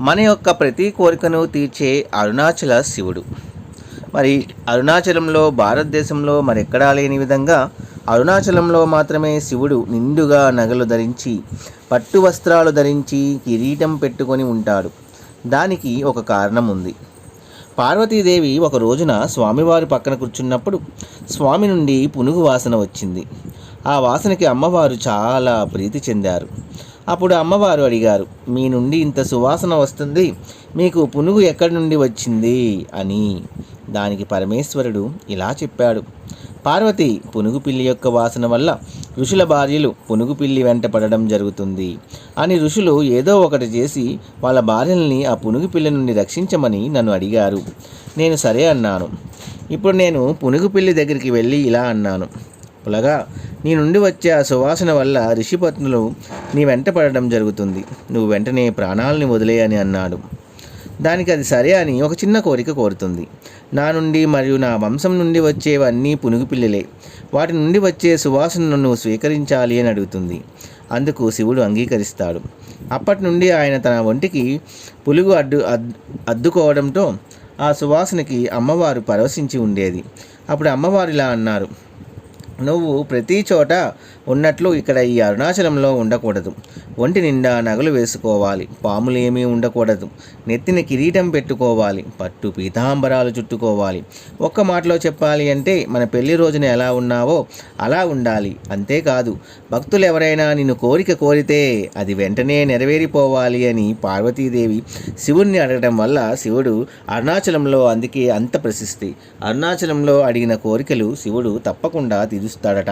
మన యొక్క ప్రతి కోరికను తీర్చే అరుణాచల శివుడు. మరి అరుణాచలంలో భారతదేశంలో మరెక్కడా లేని విధంగా అరుణాచలంలో మాత్రమే శివుడు నిండుగా నగలు ధరించి పట్టు వస్త్రాలు ధరించి కిరీటం పెట్టుకొని ఉంటాడు. దానికి ఒక కారణం ఉంది. పార్వతీదేవి ఒక రోజున స్వామివారి పక్కన కూర్చున్నప్పుడు స్వామి నుండి పునుగు వాసన వచ్చింది. ఆ వాసనకి అమ్మవారు చాలా ప్రీతి చెందారు. అప్పుడు అమ్మవారు అడిగారు మీ నుండి ఇంత సువాసన వస్తుంది మీకు పునుగు ఎక్కడి నుండి వచ్చింది? అని. దానికి పరమేశ్వరుడు ఇలా చెప్పాడు పార్వతి పునుగు పిల్లి యొక్క వాసన వల్ల ఋషుల భార్యలు పునుగు పిల్లి వెంట పడడం జరుగుతుంది. అని ఋషులు ఏదో ఒకటి చేసి వాళ్ళ భార్యల్ని ఆ పునుగు పిల్లి నుండి రక్షించమని నన్ను అడిగారు. నేను సరే అన్నాను. ఇప్పుడు నేను పునుగు పిల్లి దగ్గరికి వెళ్ళి ఇలా అన్నాను పులగా నీ నుండి వచ్చే ఆ సువాసన వల్ల ఋషిపత్నులు నీ వెంట పడడం జరుగుతుంది. నువ్వు వెంటనే ప్రాణాలని వదిలేయని అన్నాడు. దానికి అది సరే అని ఒక చిన్న కోరిక కోరుతుంది. నా నుండి మరియు నా వంశం నుండి వచ్చేవన్నీ పునుగుపిల్లలే వాటి నుండి వచ్చే సువాసనను నువ్వు స్వీకరించాలి అని అడుగుతుంది. అందుకు శివుడు అంగీకరిస్తాడు. అప్పటి నుండి ఆయన తన ఒంటికి పులుగు అడ్డు అద్దుకోవడంతో ఆ సువాసనకి అమ్మవారు పరవశించి ఉండేది. అప్పుడు అమ్మవారు ఇలా అన్నారు నువ్వు ప్రతి చోట ఉన్నట్లు ఇక్కడ ఈ అరుణాచలంలో ఉండకూడదు. ఒంటి నిండా నగలు వేసుకోవాలి. పాములు ఏమీ ఉండకూడదు. నెత్తిన కిరీటం పెట్టుకోవాలి. పట్టు పీతాంబరాలు చుట్టుకోవాలి. ఒక్క మాటలో చెప్పాలి అంటే మన పెళ్ళి రోజున ఎలా ఉన్నావో అలా ఉండాలి. అంతేకాదు భక్తులు ఎవరైనా నిన్ను కోరిక కోరితే అది వెంటనే నెరవేరిపోవాలి అని పార్వతీదేవి శివుణ్ణి అడగడం వల్ల శివుడు అరుణాచలంలో అందుకే అంత ప్రసిద్ధి అరుణాచలంలో అడిగిన కోరికలు శివుడు తప్పకుండా తీరుస్తాడట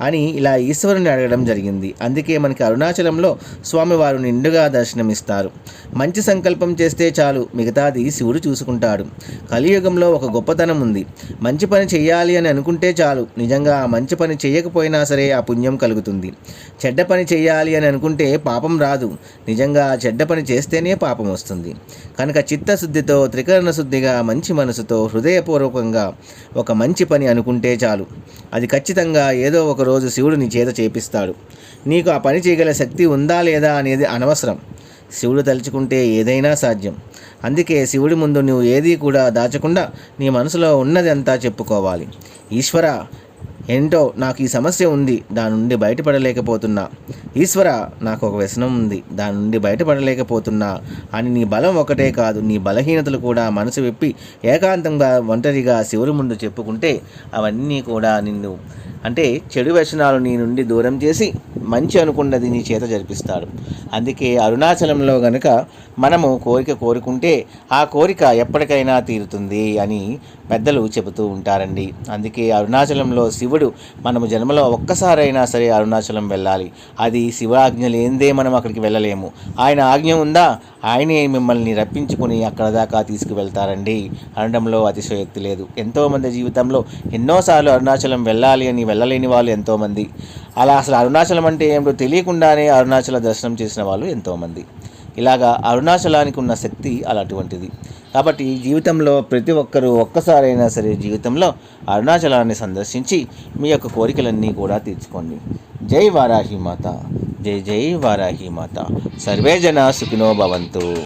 అని ఇలా ఈశ్వరుని అడగడం జరిగింది. అందుకే మనకి అరుణాచలంలో స్వామివారు నిండుగా దర్శనమిస్తారు. మంచి సంకల్పం చేస్తే చాలు మిగతాది శివుడు చూసుకుంటాడు. కలియుగంలో ఒక గొప్పతనం ఉంది. మంచి పని చేయాలి అని అనుకుంటే చాలు నిజంగా ఆ మంచి పని చేయకపోయినా సరే ఆ పుణ్యం కలుగుతుంది. చెడ్డ పని చేయాలి అని అనుకుంటే పాపం రాదు. నిజంగా చెడ్డ పని చేస్తేనే పాపం వస్తుంది. కనుక చిత్తశుద్ధితో త్రికరణ శుద్ధిగా మంచి మనసుతో హృదయపూర్వకంగా ఒక మంచి పని అనుకుంటే చాలు. అది ఖచ్చితంగా ఏదో ఒక రోజు శివుడు నీ చేత చేపిస్తాడు. నీకు ఆ పని చేయగల శక్తి ఉందా లేదా అనేది అనవసరం. శివుడు తలుచుకుంటే ఏదైనా సాధ్యం. అందుకే శివుడి ముందు నువ్వు ఏదీ కూడా దాచకుండా నీ మనసులో ఉన్నదంతా చెప్పుకోవాలి. ఈశ్వర ఏంటో నాకు ఈ సమస్య ఉంది దాని నుండి బయటపడలేకపోతున్నా. ఈశ్వర నాకు ఒక వ్యసనం ఉంది దాని నుండి బయటపడలేకపోతున్నా. అని నీ బలం ఒకటే కాదు నీ బలహీనతలు కూడా మనసు విప్పి ఏకాంతంగా ఒంటరిగా శివుడి ముందు చెప్పుకుంటే అవన్నీ కూడా నిన్ను అంటే చెడు వ్యసనాలు నీ నుండి దూరం చేసి మంచి అనుకున్నది నీ చేత జరిపిస్తాడు. అందుకే అరుణాచలంలో గనుక మనము కోరిక కోరుకుంటే ఆ కోరిక ఎప్పటికైనా తీరుతుంది అని పెద్దలు చెబుతూ ఉంటారండి. అందుకే అరుణాచలంలో శివుడు మనము జన్మలో ఒక్కసారైనా సరే అరుణాచలం వెళ్ళాలి. అది శివాజ్ఞ లేనిదే మనం అక్కడికి వెళ్ళలేము. ఆయన ఆజ్ఞ ఉందా? ఆయనే మిమ్మల్ని రప్పించుకుని అక్కడ దాకా తీసుకువెళ్తారండి. అనడంలో అతిశయోక్తి లేదు. ఎంతోమంది జీవితంలో ఎన్నోసార్లు అరుణాచలం వెళ్ళాలి అని వెళ్ళలేని వాళ్ళు ఎంతోమంది. అలా అసలు అరుణాచలం అంటే ఏమిటో తెలియకుండానే అరుణాచల దర్శనం చేసిన వాళ్ళు ఎంతోమంది. ఇలాగా అరుణాచలానికి ఉన్న శక్తి అలాంటివంటిది. కాబట్టి జీవితంలో ప్రతి ఒక్కరూ ఒక్కసారైనా సరే జీవితంలో అరుణాచలాన్ని సందర్శించి మీ యొక్క కోరికలన్నీ కూడా తీర్చుకోండి. జై వారాహి మాత. జై జై వారాహి మాత. సర్వే జన సుఖినో భవంతు.